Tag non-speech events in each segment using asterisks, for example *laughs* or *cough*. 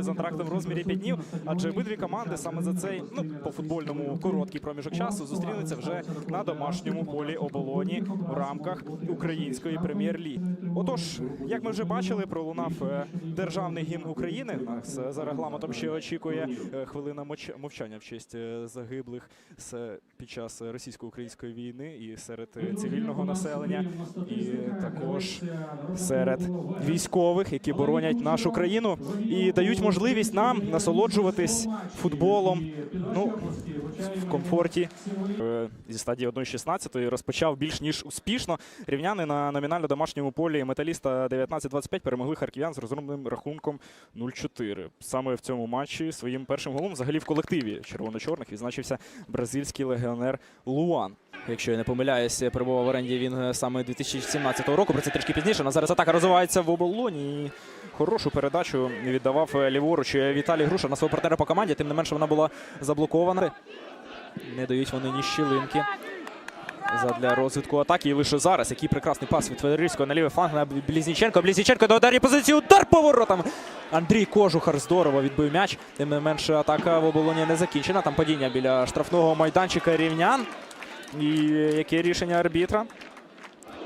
з антрактом в розмірі 5 днів, адже обидві команди саме за цей ну по футбольному короткий проміжок часу зустрінуться вже на домашньому полі оболоні у рамках української прем'єр-ліги. Отож, як ми вже бачили, пролунав е, державний гімн України. Нас е, за регламентом ще очікує е, хвилина мовчання в честь загиблих під час російсько-української війни і серед цивільного населення, і також серед військових, які боронять нашу країну і дають можливість нам насолоджуватись футболом. Ну в комфорті Е, зі стадії 1-16 розпочав більш ніж успішно. Рівняни на номінально домашньому полі металіста 19-25 перемогли харків'ян з розгромним рахунком 0-4. Саме в цьому матчі своїм першим голом взагалі в колективі червоно-чорних відзначився бразильський легіонер Луан. Якщо я не помиляюся, перебував в оренді він е, саме 2017 року. Про це трішки пізніше. На зараз атака розвивається в оболоні. Хорошу передачу віддавав е, ліворуч Віталій Груша на свого партнера по команді. Тим не менше вона була заблокована. Не дають вони ні щілинки задля розвитку атаки. І лише зараз. Який прекрасний пас від Федорівського на лівий фланг на Близніченко. Близніченко до ударі позиції. Удар поворотом. Андрій Кожухар здорово відбив м'яч. Тим не менше, атака в оболоні не закінчена. Там падіння біля штрафного майданчика рівнян. І яке рішення арбітра?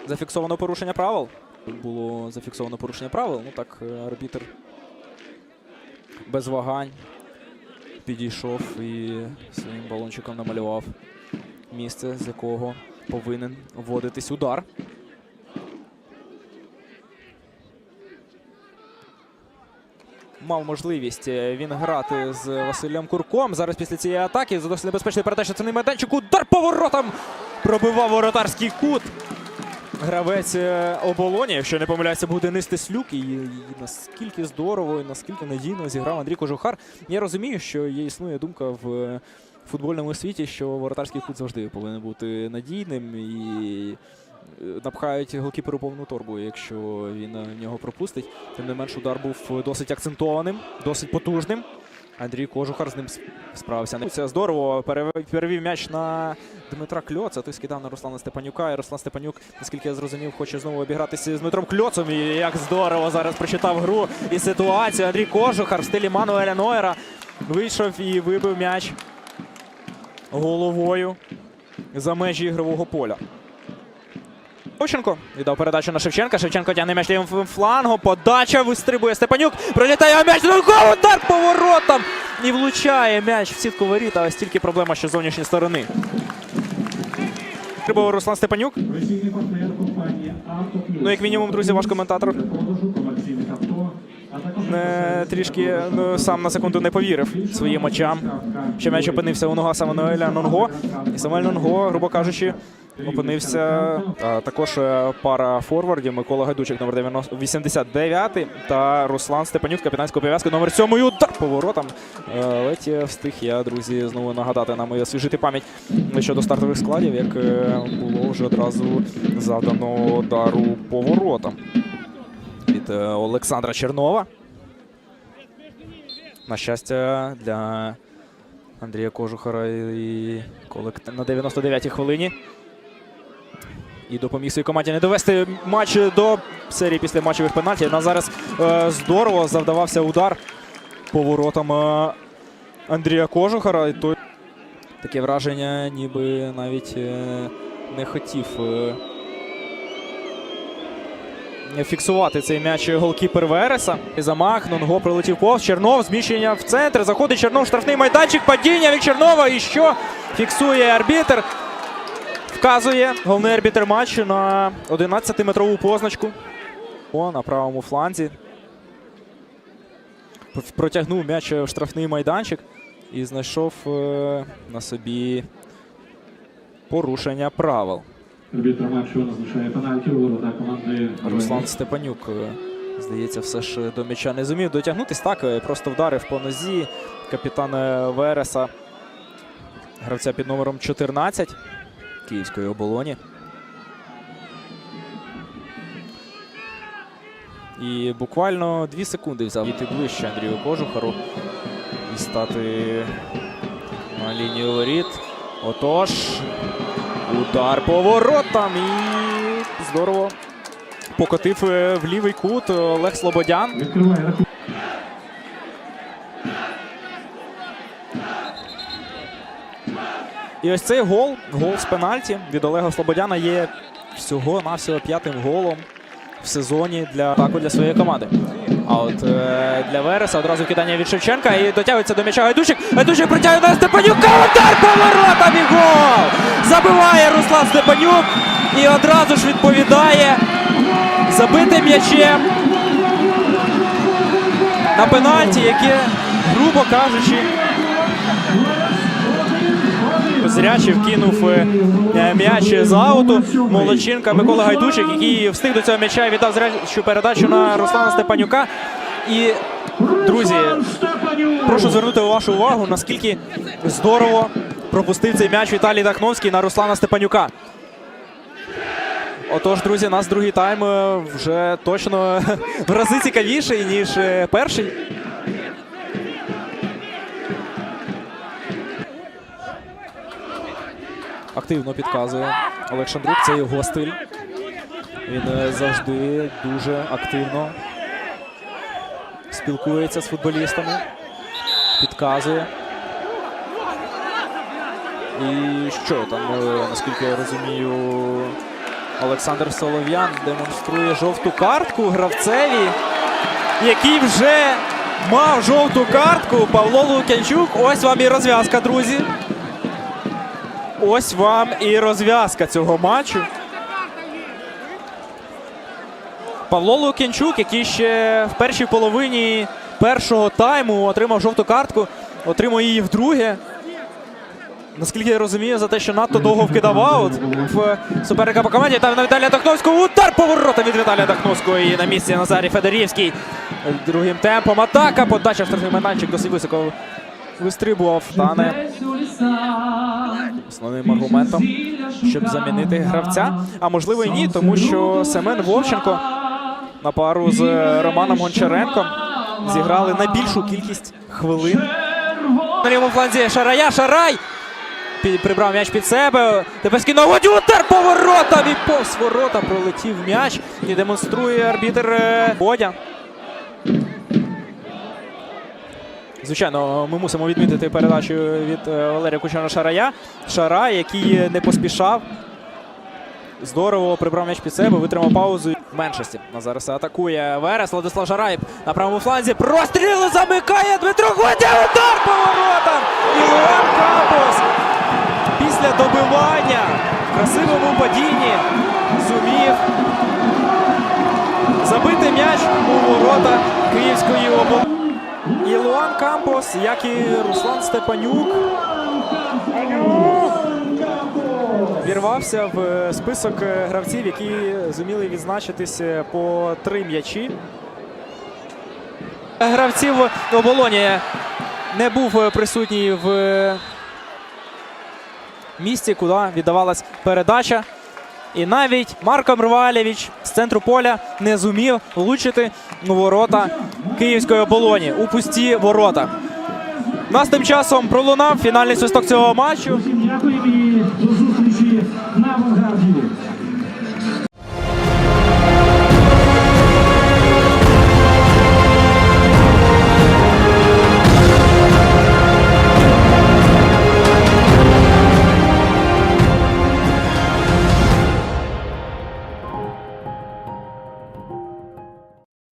Зафіксовано порушення правил. Було зафіксовано порушення правил. Ну так, е, арбітр без вагань підійшов і своїм балончиком намалював місце, з якого повинен вводитись удар. Мав можливість е, він грати з Василем Курком. Зараз після цієї атаки з досить небезпечної передачі це не майданчик. Удар поворотом пробивав воротарський кут. Гравець е, оболоні, якщо не помиляюся, буде нести слюк. І, і наскільки здорово, і наскільки надійно зіграв Андрій Кожухар. Я розумію, що є існує думка в е, футбольному світі, що воротарський кут завжди повинен бути надійним і е, напхають голкіперу повну торбу, якщо він е, нього пропустить. Тим не менш, удар був досить акцентованим, досить потужним. Андрій Кожухар з ним справився. Це здорово. Перевів м'яч на Дмитра Кльоца. Той скидав на Руслана Степанюка. І Руслан Степанюк, наскільки я зрозумів, хоче знову обігратися з Дмитром Кльоцом. І як здорово зараз прочитав гру і ситуацію. Андрій Кожухар в стилі Мануеля Нойера вийшов і вибив м'яч головою за межі ігрового поля. Ощенко віддав передачу на Шевченка. Шевченко тягне м'яч лівим флангом. Подача вистрибує Степанюк. Пролітає м'яч. Гол! Удар поворотом. І влучає м'яч в сітку воріт, але стільки проблема ще з зовнішньої сторони. Трибував Руслан Степанюк. Ну, як мінімум, друзі, ваш коментатор Продажу комерційних авто, а також е, трішки ну, сам на секунду не повірив своїм очам, що м'яч опинився у нога Самуеля Нонго. І Самуель Нонго, грубо кажучи, опинився також е, пара форвардів Микола Гайдучик, номер 90 89 та Руслан Степанюк, капітанського пов'язки, номер 7 удар поворотом. Е, Ледь встиг я, друзі, знову нагадати нам і освіжити пам'ять щодо стартових складів, як е, було вже одразу завдано удару поворотом від е, Олександра Чернова. На щастя, для Андрія Кожухара і колект... на 99-й хвилині. І допоміг своїй команді не довести матч до серії після матчових пенальтів. На зараз е, здорово завдавався удар поворотом е, Андрія Кожухара. І той... Таке враження, ніби навіть е, не хотів. Фіксувати цей м'яч голкіпер Вереса. Замах, Нонго прилетів повз. Чернов, зміщення в центр. Заходить Чернов, штрафний майданчик, падіння від Чернова. І що? Фіксує арбітр. Вказує головний арбітр матчу на 11-метрову позначку. О, на правому фланзі. Протягнув м'яч в штрафний майданчик і знайшов е, на собі порушення правил. Арбітр матчу назначає пенальті ворота команди Руслан Степанюк, е, здається, все ж до м'яча не зумів дотягнутись. Так, е, просто вдарив по нозі капітан е, Вереса, гравця під номером 14 Київської оболоні. І буквально дві секунди взяв іти ближче Андрію Кожухару і стати на лінію воріт. Отож, удар по воротам і здорово покотив е, в лівий кут Олег Слободян. І ось цей гол, гол з пенальті від Олега Слободяна є всього-навсього п'ятим голом в сезоні для атаку для своєї команди. А от е, для Вереса одразу кидання від Шевченка і дотягується до м'яча Гайдучик. Гайдучик притягує на Степанюка. Удар поворотом і гол! Забиває Руслан Степанюк і одразу ж відповідає забитим м'ячем на пенальті, яке, грубо кажучи, Зрячий вкинув е, е, м'яч з ауту. Молодчинка Микола Гайдучик, який встиг до цього м'яча і віддав зрячу передачу на Руслана Степанюка. І, друзі, прошу звернути вашу увагу, наскільки здорово пропустив цей м'яч Віталій Дахновський на Руслана Степанюка. Отож, друзі, нас другий тайм е, вже точно *laughs* в рази цікавіший, ніж перший. Активно підказує Олег. Це його стиль. Він е, завжди дуже активно спілкується з футболістами, підказує. І що там, е, наскільки я розумію, Олександр Солов'ян демонструє жовту картку гравцеві, який вже мав жовту картку. Павло Лук'янчук. Ось вам і розв'язка, друзі. Ось вам і розв'язка цього матчу. Павло Лук'янчук, який ще в першій половині першого тайму отримав жовту картку, отримав її вдруге. Наскільки я розумію, за те, що надто довго вкидав аут в суперника по команді. Там на Віталія Дахновського удар поворота від Віталія Дахновського. І на місці Назарій Федорівський. Другим темпом атака. Подача в штрафний майданчик досить високо вистрибував. Тане основним аргументом, щоб замінити гравця. А можливо і ні, тому що Семен Вовченко на пару з Романом Гончаренком зіграли найбільшу кількість хвилин. На лівому фланзі Шарая, Шарай! Прибрав м'яч під себе. Тепер скинув удар поворотом і повз ворота пролетів м'яч і демонструє арбітер е, Бодя. Звичайно, ми мусимо відмітити передачу від е, Валерія Кучана Шарая. Шарай, який не поспішав. Здорово прибрав м'яч під себе, витримав паузу в меншості. На зараз атакує Верес. Владислав Шарай на правому фланзі. Простріли замикає Дмитро Гудя. Удар поворотом! Ілуан Кампус після добивання в красивому падінні зумів забити м'яч у ворота Київської області. І Луан Кампос, як і Руслан Степанюк, вірвався в список е, гравців, які зуміли відзначитись по три м'ячі. Гравців оболоні не був присутній в місці, куди віддавалась передача. І навіть Марко Мрвалєвич з центру поля не зумів влучити у ворота Київської оболоні у пусті ворота. Нас тим часом пролунав фінальний свисток цього матчу.